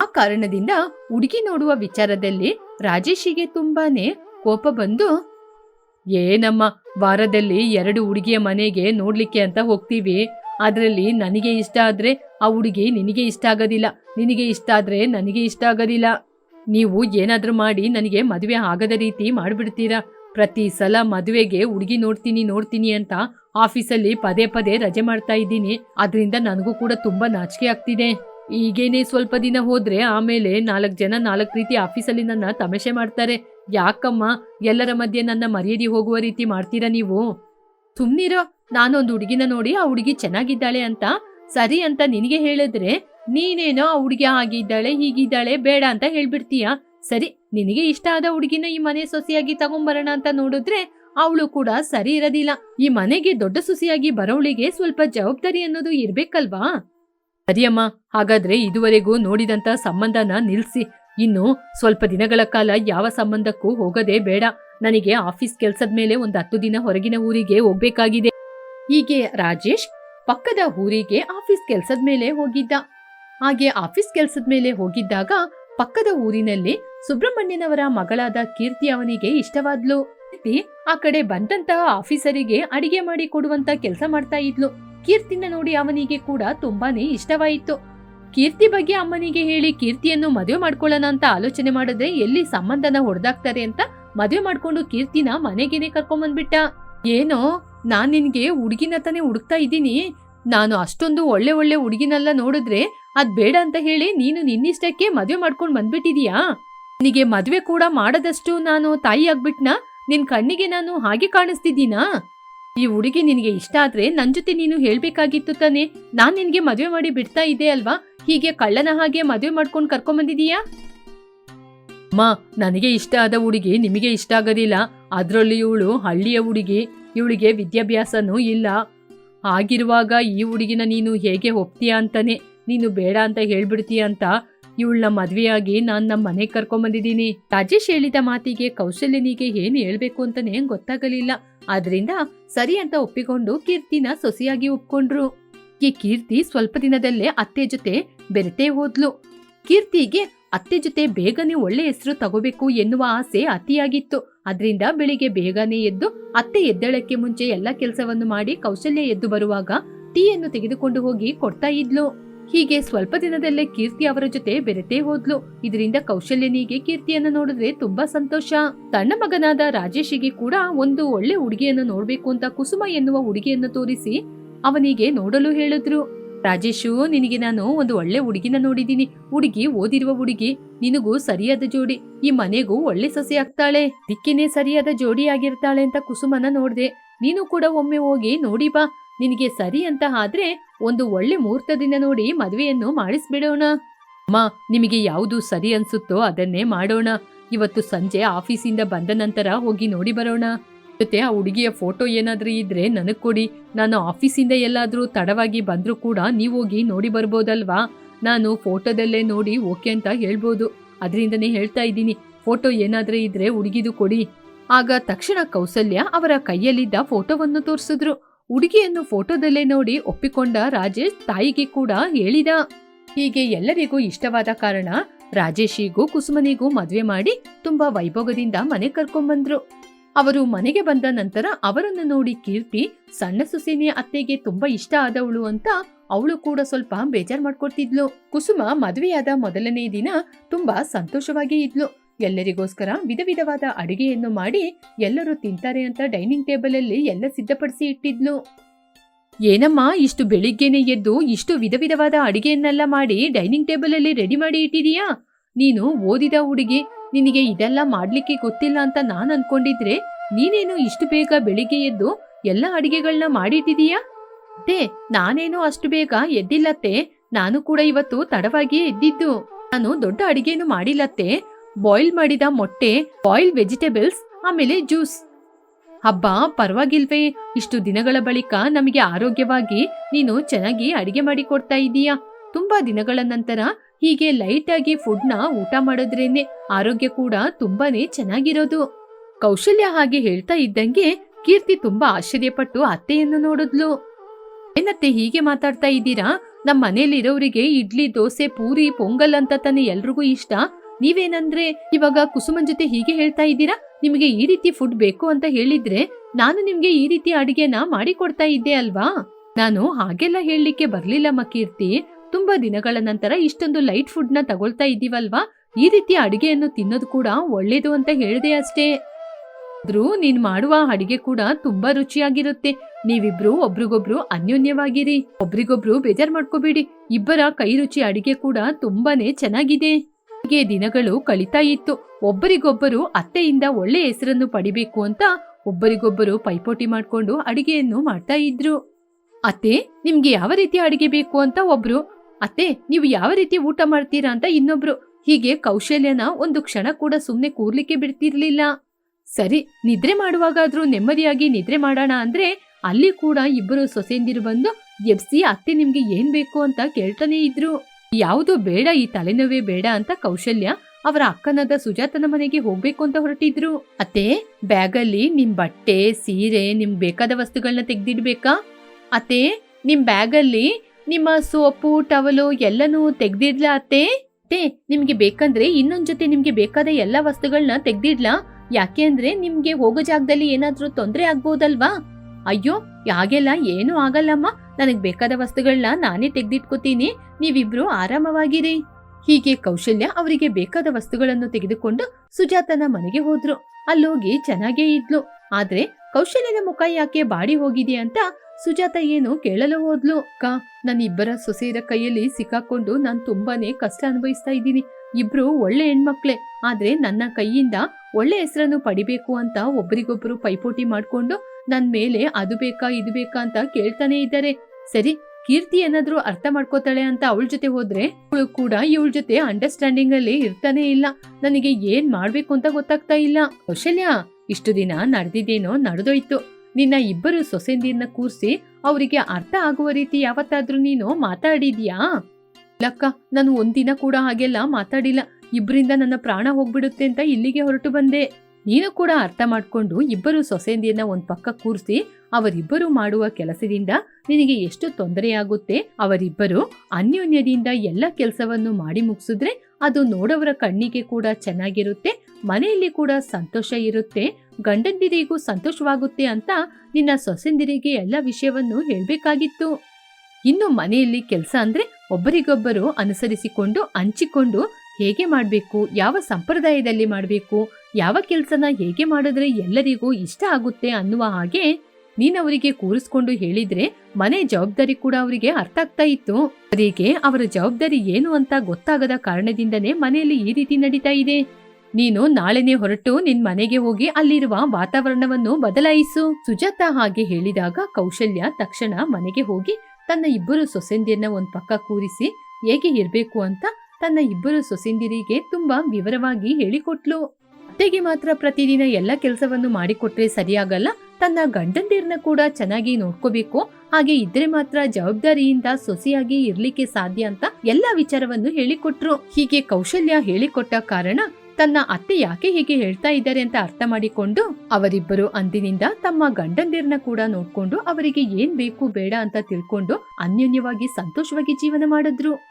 Speaker 2: ಆ ಕಾರಣದಿಂದ ಹುಡುಗಿ ನೋಡುವ ವಿಚಾರದಲ್ಲಿ ರಾಜೇಶಿಗೆ ತುಂಬಾನೇ ಕೋಪ ಬಂದು ಏನಮ್ಮ ವಾರದಲ್ಲಿ ಎರಡು ಹುಡುಗಿಯ ಮನೆಗೆ ನೋಡ್ಲಿಕ್ಕೆ ಅಂತ ಹೋಗ್ತೀವಿ. ಅದರಲ್ಲಿ ನನಗೆ ಇಷ್ಟ ಆದ್ರೆ ಆ ಹುಡುಗಿ ನಿನಗೆ ಇಷ್ಟ ಆಗೋದಿಲ್ಲ. ನಿನಗೆ ಇಷ್ಟ ಆದ್ರೆ ನನಗೆ ಇಷ್ಟ ಆಗೋದಿಲ್ಲ. ನೀವು ಏನಾದರೂ ಮಾಡಿ ನನಗೆ ಮದುವೆ ಆಗದ ರೀತಿ ಮಾಡಿಬಿಡ್ತೀರಾ. ಪ್ರತಿ ಸಲ ಮದುವೆಗೆ ಹುಡುಗಿ ನೋಡ್ತೀನಿ ನೋಡ್ತೀನಿ ಅಂತ ಆಫೀಸಲ್ಲಿ ಪದೇ ಪದೇ ರಜೆ ಮಾಡ್ತಾ ಇದ್ದೀನಿ. ಅದರಿಂದ ನನಗೂ ಕೂಡ ತುಂಬಾ ನಾಚಿಕೆ ಆಗ್ತಿದೆ. ಈಗೇನೆ ಸ್ವಲ್ಪ ದಿನ ಹೋದ್ರೆ ಆಮೇಲೆ ನಾಲ್ಕು ಜನ ನಾಲ್ಕು ರೀತಿ ಆಫೀಸಲ್ಲಿ ನನ್ನ ತಮಾಷೆ ಮಾಡ್ತಾರೆ. ಯಾಕಮ್ಮ, ಎಲ್ಲರ ಮಧ್ಯೆ ನನ್ನ ಮರ್ಯಾದೆ ಹೋಗುವ ರೀತಿ ಮಾಡ್ತೀರಾ ನೀವು? ಸುಮ್ನಿರೋ ನಾನೊಂದು ಹುಡುಗಿನ ನೋಡಿ ಆ ಹುಡುಗಿ ಚೆನ್ನಾಗಿದ್ದಾಳೆ ಅಂತ, ಸರಿ ಅಂತ ನಿನಗೆ ಹೇಳಿದ್ರೆ, ನೀನೇನೋ ಆ ಹುಡುಗಿ ಆಗಿದ್ದಾಳೆ ಹೀಗಿದ್ದಾಳೆ, ಬೇಡ ಅಂತ ಹೇಳ್ಬಿಡ್ತೀಯ? ಸರಿ, ನಿನಗೆ ಇಷ್ಟ ಆದ ಹುಡುಗಿನ ಈ ಮನೆ ಸೊಸೆಯಾಗಿ ತಗೊಂಬರೋಣ ಅಂತ ನೋಡಿದ್ರೆ, ಅವಳು ಕೂಡ ಸರಿ ಇರೋದಿಲ್ಲ. ಈ ಮನೆಗೆ ದೊಡ್ಡ ಸೊಸೆಯಾಗಿ ಬರೋಳಿಗೆ ಸ್ವಲ್ಪ ಜವಾಬ್ದಾರಿ ಅನ್ನೋದು ಇರ್ಬೇಕಲ್ವಾ? ಸರಿಯಮ್ಮ, ಹಾಗಾದ್ರೆ ಇದುವರೆಗೂ ನೋಡಿದಂತ ಸಂಬಂಧನ ನಿಲ್ಸಿ. ಇನ್ನು ಸ್ವಲ್ಪ ದಿನಗಳ ಕಾಲ ಯಾವ ಸಂಬಂಧಕ್ಕೂ ಹೋಗದೇ ಬೇಡ. ನನಗೆ ಆಫೀಸ್ ಕೆಲಸದ ಮೇಲೆ ಒಂದು ಹತ್ತು ದಿನ ಹೊರಗಿನ ಊರಿಗೆ ಹೋಗ್ಬೇಕಾಗಿದೆ. ಹೀಗೆ ರಾಜೇಶ್ ಪಕ್ಕದ ಊರಿಗೆ ಆಫೀಸ್ ಕೆಲಸದ ಮೇಲೆ ಹೋಗಿದ್ದ. ಹಾಗೆ ಆಫೀಸ್ ಕೆಲಸದ ಮೇಲೆ ಹೋಗಿದ್ದಾಗ ಪಕ್ಕದ ಊರಿನಲ್ಲಿ ಸುಬ್ರಹ್ಮಣ್ಯನವರ ಮಗಳಾದ ಕೀರ್ತಿ ಅವನಿಗೆ ಇಷ್ಟವಾದ್ಲು. ಕೀರ್ತಿ ಆ ಕಡೆ ಬಂದಂತಹ ಆಫೀಸರಿಗೆ ಅಡಿಗೆ ಮಾಡಿ ಕೊಡುವಂತ ಕೆಲಸ ಮಾಡ್ತಾ ಇದ್ಲು. ಕೀರ್ತಿನ ನೋಡಿ ಅವನಿಗೆ ಕೂಡ ತುಂಬಾನೇ ಇಷ್ಟವಾಯಿತು. ಕೀರ್ತಿ ಬಗ್ಗೆ ಅಮ್ಮನಿಗೆ ಹೇಳಿ ಕೀರ್ತಿಯನ್ನು ಮದುವೆ ಮಾಡ್ಕೊಳ್ಳೋಣ ಅಂತ ಆಲೋಚನೆ ಮಾಡಿದ್ರೆ ಎಲ್ಲಿ ಸಂಬಂಧನ ಹೊಡೆದಾಕ್ತಾರೆ ಅಂತ ಮದುವೆ ಮಾಡ್ಕೊಂಡು ಕೀರ್ತಿನ ಮನೆಗೇನೆ ಕರ್ಕೊಂಬಂದ್ಬಿಟ್ಟ ಏನೋ, ನಾನ್ ನಿನ್ಗೆ ಹುಡುಗಿನ ತಾನೇ ಹುಡುಕ್ತಾ ಇದ್ದೀನಿ. ನಾನು ಅಷ್ಟೊಂದು ಒಳ್ಳೆ ಒಳ್ಳೆ ಹುಡುಗಿನೆಲ್ಲ ನೋಡಿದ್ರೆ ಅದ್ ಬೇಡ ಅಂತ ಹೇಳಿ ನೀನು ನಿನ್ನಿಷ್ಟಕ್ಕೆ ಮದುವೆ ಮಾಡ್ಕೊಂಡ್ ಬಂದ್ಬಿಟ್ಟಿದೀಯಾ? ನಿನಗೆ ಮದುವೆ ಕೂಡ ಮಾಡದಷ್ಟು ನಾನು ತಾಯಿ ಆಗ್ಬಿಟ್ನಾ? ನಿನ್ ಕಣ್ಣಿಗೆ ನಾನು ಹಾಗೆ ಕಾಣಿಸ್ತಿದ್ದೀನಾ? ಈ ಹುಡುಗಿ ನಿನಗೆ ಇಷ್ಟ ಆದ್ರೆ ನನ್ ಜೊತೆ ನೀನು ಹೇಳ್ಬೇಕಾಗಿತ್ತು ತಾನೆ. ನಾನ್ ನಿನ್ಗೆ ಮದುವೆ ಮಾಡಿ ಬಿಡ್ತಾ ಇದ್ದೆ ಅಲ್ವಾ? ಹೀಗೆ ಕಳ್ಳನ ಹಾಗೆ ಮದುವೆ ಮಾಡ್ಕೊಂಡು ಕರ್ಕೊಂಬಂದಿದೀಯಾ? ಮಾ, ನನಗೆ ಇಷ್ಟ ಆದ ಹುಡುಗಿ ನಿಮಗೆ ಇಷ್ಟ ಆಗೋದಿಲ್ಲ. ಅದರಲ್ಲಿ ಇವಳು ಹಳ್ಳಿಯ ಹುಡುಗಿ. ಇವಳಿಗೆ ವಿದ್ಯಾಭ್ಯಾಸನೂ ಇಲ್ಲ. ಆಗಿರುವಾಗ ಈ ಹುಡುಗಿನ ನೀನು ಹೇಗೆ ಒಪ್ತೀಯ ಅಂತಾನೆ. ನೀನು ಬೇಡ ಅಂತ ಹೇಳ್ಬಿಡ್ತೀಯ ಅಂತ. ಇವಳನ್ನ ಮದ್ವೆಯಾಗಿ ನಾನ್ ನಮ್ಮ ಮನೆಗೆ ಕರ್ಕೊಂಬಂದಿದ್ದೀನಿ ರಾಜೇಶ್ ಹೇಳಿದ ಮಾತಿಗೆ ಕೌಶಲ್ಯನಿಗೆ ಏನು ಹೇಳ್ಬೇಕು ಅಂತಾನೆ ಗೊತ್ತಾಗಲಿಲ್ಲ. ಆದ್ರಿಂದ ಸರಿ ಅಂತ ಒಪ್ಪಿಕೊಂಡು ಕೀರ್ತಿನ ಸೊಸೆಯಾಗಿ ಒಪ್ಕೊಂಡ್ರು. ಈ ಕೀರ್ತಿ ಸ್ವಲ್ಪ ದಿನದಲ್ಲೇ ಅತ್ತೆ ಜೊತೆ ಬೆರೆತೇ ಹೋದ್ಲು. ಕೀರ್ತಿಗೆ ಅತ್ತೆ ಜೊತೆ ಬೇಗನೆ ಒಳ್ಳೆ ಹೆಸರು ತಗೋಬೇಕು ಎನ್ನುವ ಆಸೆ ಅತಿಯಾಗಿತ್ತು. ಅದ್ರಿಂದ ಬೆಳಿಗ್ಗೆ ಬೇಗನೆ ಎದ್ದು ಅತ್ತೆ ಎದ್ದೇಳಕ್ಕೆ ಮುಂಚೆ ಎಲ್ಲ ಕೆಲಸವನ್ನು ಮಾಡಿ ಕೌಶಲ್ಯ ಎದ್ದು ಬರುವಾಗ ಟೀಯನ್ನು ತೆಗೆದುಕೊಂಡು ಹೋಗಿ ಕೊಡ್ತಾ ಇದ್ಲು. ಹೀಗೆ ಸ್ವಲ್ಪ ದಿನದಲ್ಲೇ ಕೀರ್ತಿ ಅವರ ಜೊತೆ ಬೆರೆತೇ ಹೋದ್ಲು. ಇದರಿಂದ ಕೌಶಲ್ಯನಿಗೆ ಕೀರ್ತಿಯನ್ನ ನೋಡಿದ್ರೆ ತುಂಬಾ ಸಂತೋಷ. ತನ್ನ ಮಗನಾದ ರಾಜೇಶಿಗೆ ಕೂಡ ಒಂದು ಒಳ್ಳೆ ಹುಡುಗಿಯನ್ನು ನೋಡ್ಬೇಕು ಅಂತ ಕುಸುಮ ಎನ್ನುವ ಹುಡುಗಿಯನ್ನು ತೋರಿಸಿ ಅವನಿಗೆ ನೋಡಲು ಹೇಳಿದ್ರು. ರಾಜೇಶು, ನಿನಗೆ ನಾನು ಒಂದು ಒಳ್ಳೆ ಹುಡುಗಿನ ನೋಡಿದೀನಿ ಹುಡುಗಿ ಓದಿರುವ ಹುಡುಗಿ ನಿನಗೂ ಸರಿಯಾದ ಜೋಡಿ. ಈ ಮನೆಗೂ ಒಳ್ಳೆ ಸಸಿ ಆಗ್ತಾಳೆ. ದಿಕ್ಕಿನೇ ಸರಿಯಾದ ಜೋಡಿ ಆಗಿರ್ತಾಳೆ ಅಂತ ಕುಸುಮನ ನೋಡ್ದೆ. ನೀನು ಕೂಡ ಒಮ್ಮೆ ಹೋಗಿ ನೋಡಿ ಬಾ. ನಿನಗೆ ಸರಿ ಅಂತ ಆದ್ರೆ ಒಂದು ಒಳ್ಳೆ ಮುಹೂರ್ತದಿಂದ ನೋಡಿ ಮದುವೆಯನ್ನು ಮಾಡಿಸ್ಬಿಡೋಣ. ಅಮ್ಮ, ನಿಮಗೆ ಯಾವುದು ಸರಿ ಅನ್ಸುತ್ತೋ ಅದನ್ನೇ ಮಾಡೋಣ. ಇವತ್ತು ಸಂಜೆ ಆಫೀಸಿಂದ ಬಂದ ನಂತರ ಹೋಗಿ ನೋಡಿ ಬರೋಣ. ಜೊತೆ ಆ ಹುಡುಗಿಯ ಫೋಟೋ ಏನಾದ್ರೂ ಇದ್ರೆ ನನಗ್ ಕೊಡಿ. ನಾನು ಆಫೀಸಿಂದ ಎಲ್ಲಾದ್ರೂ ತಡವಾಗಿ ಬಂದರೂ ಕೂಡ ನೀವು ಹೋಗಿ ನೋಡಿ ಬರ್ಬೋದಲ್ವಾ? ನಾನು ಫೋಟೋದಲ್ಲೇ ನೋಡಿ ಓಕೆ ಅಂತ ಹೇಳ್ಬೋದು. ಅದರಿಂದನೇ ಹೇಳ್ತಾ ಇದ್ದೀನಿ. ಫೋಟೋ ಏನಾದ್ರೂ ಇದ್ರೆ ಹುಡುಗಿದು ಕೊಡಿ. ಆಗ ತಕ್ಷಣ ಕೌಸಲ್ಯ ಅವರ ಕೈಯಲ್ಲಿದ್ದ ಫೋಟೋವನ್ನು ತೋರಿಸಿದ್ರು. ಹುಡುಗಿಯನ್ನು ಫೋಟೋದಲ್ಲೇ ನೋಡಿ ಒಪ್ಪಿಕೊಂಡ ರಾಜೇಶ್ ತಾಯಿಗೆ ಕೂಡ ಹೇಳಿದ. ಹೀಗೆ ಎಲ್ಲರಿಗೂ ಇಷ್ಟವಾದ ಕಾರಣ ರಾಜೇಶಿಗೂ ಕುಸುಮನಿಗೂ ಮದುವೆ ಮಾಡಿ ತುಂಬಾ ವೈಭೋಗದಿಂದ ಮನೆ ಕರ್ಕೊಂಡ್ಬಂದ್ರು ಅವರು ಮನೆಗೆ ಬಂದ ನಂತರ ಅವರನ್ನು ನೋಡಿ ಕೀರ್ತಿ, ಸಣ್ಣ ಸುಸೇನೆಯ ಅತ್ತೆಗೆ ತುಂಬಾ ಇಷ್ಟ ಆದವಳು ಅಂತ ಅವಳು ಕೂಡ ಸ್ವಲ್ಪ ಬೇಜಾರ್ ಮಾಡ್ಕೊಡ್ತಿದ್ಲು. ಕುಸುಮ ಮದುವೆಯಾದ ಮೊದಲನೇ ದಿನ ತುಂಬಾ ಸಂತೋಷವಾಗಿ ಇದ್ಲು. ಎಲ್ಲರಿಗೋಸ್ಕರ ವಿಧ ವಿಧವಾದ ಅಡಿಗೆಯನ್ನು ಮಾಡಿ ಎಲ್ಲರೂ ತಿಂತಾರೆ ಅಂತ ಡೈನಿಂಗ್ ಟೇಬಲ್ ಅಲ್ಲಿ ಎಲ್ಲ ಸಿದ್ಧಪಡಿಸಿ ಇಟ್ಟಿದ್ಲು. ಏನಮ್ಮ, ಇಷ್ಟು ಬೆಳಿಗ್ಗೆನೆ ಎದ್ದು ಇಷ್ಟು ವಿಧ ವಿಧವಾದ ಅಡುಗೆಯನ್ನೆಲ್ಲ ಮಾಡಿ ಡೈನಿಂಗ್ ಟೇಬಲ್ ಅಲ್ಲಿ ರೆಡಿ ಮಾಡಿ ಇಟ್ಟಿದೀಯಾ? ನೀನು ಓದಿದ ಹುಡುಗಿ, ನಿನಗೆ ಇದೆಲ್ಲ ಮಾಡ್ಲಿಕ್ಕೆ ಗೊತ್ತಿಲ್ಲ ಅಂತ ನಾನ್ ಅನ್ಕೊಂಡಿದ್ರೆ ನೀನೇನು ಇಷ್ಟು ಬೇಗ ಬೆಳಿಗ್ಗೆ ಎದ್ದು ಎಲ್ಲ ಅಡಿಗೆಗಳನ್ನ ಮಾಡಿಟ್ಟಿದೀಯಾ? ಅತ್ತೆ, ನಾನೇನು ಅಷ್ಟು ಬೇಗ ಎದ್ದಿಲ್ಲತ್ತೆ? ನಾನು ಕೂಡ ಇವತ್ತು ತಡವಾಗಿಯೇ ಎದ್ದಿದ್ದು. ನಾನು ದೊಡ್ಡ ಅಡಿಗೆನು ಮಾಡಿಲ್ಲತ್ತೆ. ಬಾಯ್ಲ್ ಮಾಡಿದ ಮೊಟ್ಟೆ, ಬಾಯ್ಲ್ ವೆಜಿಟೇಬಲ್ಸ್, ಆಮೇಲೆ ಜ್ಯೂಸ್. ಹಬ್ಬ, ಪರವಾಗಿಲ್ವೇ. ಇಷ್ಟು ದಿನಗಳ ಬಳಿಕ ನಮಗೆ ಆರೋಗ್ಯವಾಗಿ ನೀನು ಚೆನ್ನಾಗಿ ಅಡಿಗೆ ಮಾಡಿ ಕೊಡ್ತಾ ಇದೀಯಾ? ತುಂಬಾ ದಿನಗಳ ನಂತರ ಹೀಗೆ ಲೈಟ್ ಆಗಿ ಫುಡ್ನ ಊಟ ಮಾಡೋದ್ರೇನೆ ಆರೋಗ್ಯ ಕೂಡ ತುಂಬಾನೇ ಚೆನ್ನಾಗಿರೋದು. ಕೌಶಲ್ಯ ಹಾಗೆ ಹೇಳ್ತಾ ಇದ್ದಂಗೆ ಕೀರ್ತಿ ತುಂಬಾ ಆಶ್ಚರ್ಯಪಟ್ಟು ಅತ್ತೆಯನ್ನು ನೋಡಿದ್ಲು. ಏನತ್ತೆ ಹೀಗೆ ಮಾತಾಡ್ತಾ ಇದ್ದೀರಾ? ನಮ್ಮ ಮನೇಲಿರೋರಿಗೆ ಇಡ್ಲಿ, ದೋಸೆ, ಪೂರಿ, ಪೊಂಗಲ್ ಅಂತ ತಾನೇ ಎಲ್ರಿಗೂ ಇಷ್ಟ. ನೀವೇನಂದ್ರೆ ಇವಾಗ ಕುಸುಮನ್ ಜೊತೆ ಹೀಗೆ ಹೇಳ್ತಾ ಇದ್ದೀರಾ? ನಿಮಗೆ ಈ ರೀತಿ ಫುಡ್ ಬೇಕು ಅಂತ ಹೇಳಿದ್ರೆ ನಾನು ನಿಮ್ಗೆ ಈ ರೀತಿ ಅಡಿಗೆನ ಮಾಡಿಕೊಡ್ತಾ ಇದ್ದೆ ಅಲ್ವಾ? ನಾನು ಹಾಗೆಲ್ಲ ಹೇಳಲಿಕ್ಕೆ ಬರ್ಲಿಲ್ಲಮ್ಮ ಕೀರ್ತಿ ತುಂಬಾ ದಿನಗಳ ನಂತರ ಇಷ್ಟೊಂದು ಲೈಟ್ ಫುಡ್ನ ತಗೊಳ್ತಾ ಇದ್ದೀವಲ್ವಾ? ಈ ರೀತಿ ಅಡಿಗೆಯನ್ನು ತಿನ್ನೋದು ಕೂಡ ಒಳ್ಳೇದು ಅಂತ ಹೇಳ್ದೆ ಅಷ್ಟೇ. ಆದ್ರೂ ನೀನ್ ಮಾಡುವ ಅಡಿಗೆ ಕೂಡ ತುಂಬಾ ರುಚಿಯಾಗಿರುತ್ತೆ. ನೀವಿಬ್ರು ಒಬ್ರಿಗೊಬ್ರು ಅನ್ಯೋನ್ಯವಾಗಿರಿ. ಒಬ್ರಿಗೊಬ್ರು ಬೇಜಾರ್ ಮಾಡ್ಕೋಬೇಡಿ. ಇಬ್ಬರ ಕೈ ರುಚಿ ಅಡಿಗೆ ಕೂಡ ತುಂಬಾನೇ ಚೆನ್ನಾಗಿದೆ. ಹೀಗೆ ದಿನಗಳು ಕಳೀತಾ ಇತ್ತು. ಒಬ್ಬರಿಗೊಬ್ಬರು ಅತ್ತೆಯಿಂದ ಒಳ್ಳೆ ಹೆಸರನ್ನು ಪಡಿಬೇಕು ಅಂತ ಒಬ್ಬರಿಗೊಬ್ಬರು ಪೈಪೋಟಿ ಮಾಡ್ಕೊಂಡು ಅಡಿಗೆಯನ್ನು ಮಾಡ್ತಾ ಇದ್ರು. ಅತ್ತೆ, ನಿಮ್ಗೆ ಯಾವ ರೀತಿ ಅಡಿಗೆ ಬೇಕು? ಅಂತ ಒಬ್ರು. ಅತ್ತೆ, ನೀವು ಯಾವ ರೀತಿ ಊಟ ಮಾಡ್ತೀರಾ? ಅಂತ ಇನ್ನೊಬ್ರು. ಹೀಗೆ ಕೌಶಲ್ಯನ ಒಂದು ಕ್ಷಣ ಕೂಡ ಸುಮ್ನೆ ಕೂರ್ಲಿಕ್ಕೆ ಬಿಡ್ತಿರ್ಲಿಲ್ಲ. ಸರಿ, ನಿದ್ರೆ ಮಾಡುವಾಗಾದ್ರೂ ನೆಮ್ಮದಿಯಾಗಿ ನಿದ್ರೆ ಮಾಡೋಣ ಅಂದ್ರೆ ಅಲ್ಲಿ ಕೂಡ ಇಬ್ಬರು ಸೊಸೆಂದಿರು ಬಂದು ಎಬ್ಸಿ ಅತ್ತೆ ನಿಮ್ಗೆ ಏನ್ ಬೇಕು? ಅಂತ ಕೇಳ್ತಾನೆ ಇದ್ರು. ಯಾವುದು ಬೇಡ, ಈ ತಲೆನೋವೇ ಬೇಡ ಅಂತ ಕೌಶಲ್ಯ ಅವರ ಅಕ್ಕನಾದ ಸುಜಾತನ ಮನೆಗೆ ಹೋಗ್ಬೇಕು ಅಂತ ಹೊರಟಿದ್ರು. ಅತ್ತೆ, ಬ್ಯಾಗಲ್ಲಿ ನಿಮ್ ಬಟ್ಟೆ, ಸೀರೆ ನಿಮ್ ಬೇಕಾದ ವಸ್ತುಗಳನ್ನ ತೆಗ್ದಿಡ್ಬೇಕಾ? ಅತ್ತೆ, ನಿಮ್ ಬ್ಯಾಗಲ್ಲಿ ನಿಮ್ಮ ಸೋಪು, ಟವಲು ಎಲ್ಲನೂ ತೆಗ್ದಿಡ್ಲಾ ಅತ್ತೆ? ಅತ್ತೆ, ನಿಮ್ಗೆ ಬೇಕಂದ್ರೆ ಇನ್ನೊಂದ್ ಜೊತೆ ನಿಮ್ಗೆ ಬೇಕಾದ ಎಲ್ಲ ವಸ್ತುಗಳನ್ನ ತೆಗ್ದಿಡ್ಲಾ? ಯಾಕೆ ಅಂದ್ರೆ ನಿಮ್ಗೆ ಹೋಗೋ ಜಾಗದಲ್ಲಿ ಏನಾದ್ರೂ ತೊಂದರೆ ಆಗ್ಬೋದಲ್ವಾ? ಅಯ್ಯೋ ಹಾಗೆಲ್ಲ ಏನೂ ಆಗಲ್ಲಮ್ಮ. ನನಗೆ ಬೇಕಾದ ವಸ್ತುಗಳನ್ನ ನಾನೇ ತೆಗೆದಿಟ್ಕೋತೀನಿ. ನೀವಿಬ್ರು ಆರಾಮವಾಗಿರಿ. ಹೀಗೆ ಕೌಶಲ್ಯ ಅವರಿಗೆ ಬೇಕಾದ ವಸ್ತುಗಳನ್ನು ತೆಗೆದುಕೊಂಡು ಸುಜಾತನ ಮನೆಗೆ ಹೋದ್ರು. ಅಲ್ಲೋಗಿ ಚೆನ್ನಾಗೇ ಇದ್ಲು. ಆದ್ರೆ ಕೌಶಲ್ಯದ ಮುಖ ಯಾಕೆ ಬಾಡಿ ಹೋಗಿದೆ ಅಂತ ಸುಜಾತ ಏನು ಕೇಳಲು ಹೋದ್ಲು. ಅಕ್ಕ ನನ್ನ ಇಬ್ಬರ ಸೊಸೆಯರ ಕೈಯಲ್ಲಿ ಸಿಕ್ಕಾಕೊಂಡು ನಾನ್ ತುಂಬಾನೇ ಕಷ್ಟ ಅನುಭವಿಸ್ತಾ ಇದ್ದೀನಿ. ಇಬ್ರು ಒಳ್ಳೆ ಹೆಣ್ಮಕ್ಳೆ. ಆದ್ರೆ ನನ್ನ ಕೈಯಿಂದ ಒಳ್ಳೆ ಹೆಸರನ್ನು ಪಡಿಬೇಕು ಅಂತ ಒಬ್ರಿಗೊಬ್ರು ಪೈಪೋಟಿ ಮಾಡ್ಕೊಂಡು ನನ್ ಮೇಲೆ ಅದು ಬೇಕಾ, ಇದು ಬೇಕಾ ಅಂತ ಕೇಳ್ತಾನೆ ಇದ್ದಾರೆ. ಸರಿ, ಕೀರ್ತಿ ಏನಾದ್ರೂ ಅರ್ಥ ಮಾಡ್ಕೋತಾಳೆ ಅಂತ ಅವಳ ಜೊತೆ ಹೋದ್ರೆ ಅವಳು ಕೂಡ ಇವಳ ಜೊತೆ ಅಂಡರ್ಸ್ಟ್ಯಾಂಡಿಂಗ್ ಅಲ್ಲಿ ಇರ್ತಾನೆ ಇಲ್ಲ. ನನಗೆ ಏನ್ ಮಾಡ್ಬೇಕು ಅಂತ ಗೊತ್ತಾಗ್ತಾ ಇಲ್ಲ. ಕೌಶಲ್ಯ, ಇಷ್ಟು ದಿನ ನಡೆದಿದ್ದೇನೋ ನಡೆದೋಯ್ತು. ನಿನ್ನ ಇಬ್ಬರು ಸೊಸೆಂದಿರ್ನ ಕೂರಿಸಿ ಅವರಿಗೆ ಅರ್ಥ ಆಗುವ ರೀತಿ ಯಾವತ್ತಾದ್ರೂ ನೀನು ಮಾತಾಡಿದ್ಯಾ? ಲಕ್ಕ ನಾನು ಒಂದಿನ ಕೂಡ ಹಾಗೆಲ್ಲ ಮಾತಾಡಿಲ್ಲ. ಇಬ್ಬರಿಂದ ನನ್ನ ಪ್ರಾಣ ಹೋಗ್ಬಿಡುತ್ತೆ ಅಂತ ಇಲ್ಲಿಗೆ ಹೊರಟು ಬಂದೆ. ನೀನು ಕೂಡ ಅರ್ಥ ಮಾಡ್ಕೊಂಡು ಇಬ್ಬರು ಸೊಸೆಂದಿಯನ್ನ ಒಂದ್ ಪಕ್ಕ ಕೂರಿಸಿ ಅವರಿಬ್ಬರು ಮಾಡುವ ಕೆಲಸದಿಂದ ನಿನಗೆ ಎಷ್ಟು ತೊಂದರೆಯಾಗುತ್ತೆ? ಅವರಿಬ್ಬರು ಅನ್ಯೋನ್ಯದಿಂದ ಎಲ್ಲ ಕೆಲಸವನ್ನು ಮಾಡಿ ಮುಗಿಸಿದ್ರೆ ಅದು ನೋಡೋವರ ಕಣ್ಣಿಗೆ ಕೂಡ ಚೆನ್ನಾಗಿರುತ್ತೆ, ಮನೆಯಲ್ಲಿ ಕೂಡ ಸಂತೋಷ ಇರುತ್ತೆ, ಗಂಡಂದಿರಿಗೂ ಸಂತೋಷವಾಗುತ್ತೆ ಅಂತ ನಿನ್ನ ಸೊಸೆಂದಿರಿಗೆ ಎಲ್ಲ ವಿಷಯವನ್ನು ಹೇಳಬೇಕಾಗಿತ್ತು. ಇನ್ನು ಮನೆಯಲ್ಲಿ ಕೆಲಸ ಅಂದ್ರೆ ಒಬ್ಬರಿಗೊಬ್ಬರು ಅನುಸರಿಸಿಕೊಂಡು ಹಂಚಿಕೊಂಡು ಹೇಗೆ ಮಾಡಬೇಕು, ಯಾವ ಸಂಪ್ರದಾಯದಲ್ಲಿ ಮಾಡಬೇಕು, ಯಾವ ಕೆಲಸನ ಹೇಗೆ ಮಾಡಿದ್ರೆ ಎಲ್ಲರಿಗೂ ಇಷ್ಟ ಆಗುತ್ತೆ ಅನ್ನುವ ಹಾಗೆ ನೀನವರಿಗೆ ಕೂರಿಸ್ಕೊಂಡು ಹೇಳಿದ್ರೆ ಮನೆ ಜವಾಬ್ದಾರಿ ಕೂಡ ಅವರಿಗೆ ಅರ್ಥ ಆಗ್ತಾ ಇತ್ತು. ಅವರಿಗೆ ಅವರ ಜವಾಬ್ದಾರಿ ಏನು ಅಂತ ಗೊತ್ತಾಗದ ಕಾರಣದಿಂದನೇ ಮನೆಯಲ್ಲಿ ಈ ರೀತಿ ನಡೀತಾ ಇದೆ. ನೀನು ನಾಳೆನೆ ಹೊರಟು ನಿನ್ ಮನೆಗೆ ಹೋಗಿ ಅಲ್ಲಿರುವ ವಾತಾವರಣವನ್ನು ಬದಲಾಯಿಸು. ಸುಜಾತ ಹಾಗೆ ಹೇಳಿದಾಗ ಕೌಶಲ್ಯ ತಕ್ಷಣ ಮನೆಗೆ ಹೋಗಿ ತನ್ನ ಇಬ್ಬರು ಸೊಸೆಂದಿಯನ್ನ ಒಂದ್ ಪಕ್ಕ ಕೂರಿಸಿ, ಹೇಗೆ ಇರ್ಬೇಕು? ಅಂತ ತನ್ನ ಇಬ್ಬರು ಸೊಸೆಂದಿರಿಗೆ ತುಂಬಾ ವಿವರವಾಗಿ ಹೇಳಿಕೊಟ್ಲು. ಅತ್ತೆಗೆ ಮಾತ್ರ ಪ್ರತಿದಿನ ಎಲ್ಲ ಕೆಲಸವನ್ನು ಮಾಡಿಕೊಟ್ರೆ ಸರಿಯಾಗಲ್ಲ. ತನ್ನ ಗಂಡಂದಿರ್ನ ಕೂಡ ಚೆನ್ನಾಗಿ ನೋಡ್ಕೋಬೇಕು. ಹಾಗೆ ಇದ್ರೆ ಮಾತ್ರ ಜವಾಬ್ದಾರಿಯಿಂದ ಸೊಸೆಯಾಗಿ ಇರ್ಲಿಕ್ಕೆ ಸಾಧ್ಯ ಅಂತ ಎಲ್ಲ ವಿಚಾರವನ್ನು ಹೇಳಿಕೊಟ್ರು. ಹೀಗೆ ಕೌಶಲ್ಯ ಹೇಳಿಕೊಟ್ಟ ಕಾರಣ ತನ್ನ ಅತ್ತೆ ಯಾಕೆ ಹೀಗೆ ಹೇಳ್ತಾ ಇದ್ದಾರೆ ಅಂತ ಅರ್ಥ ಮಾಡಿಕೊಂಡು ಅವರಿಬ್ಬರು ಅಂದಿನಿಂದ ತಮ್ಮ ಗಂಡಂದಿರ್ನ ಕೂಡ ನೋಡ್ಕೊಂಡು ಅವರಿಗೆ ಏನ್ ಬೇಕು ಬೇಡ ಅಂತ ತಿಳ್ಕೊಂಡು ಅನ್ಯೋನ್ಯವಾಗಿ ಸಂತೋಷವಾಗಿ ಜೀವನ ಮಾಡಿದ್ರು.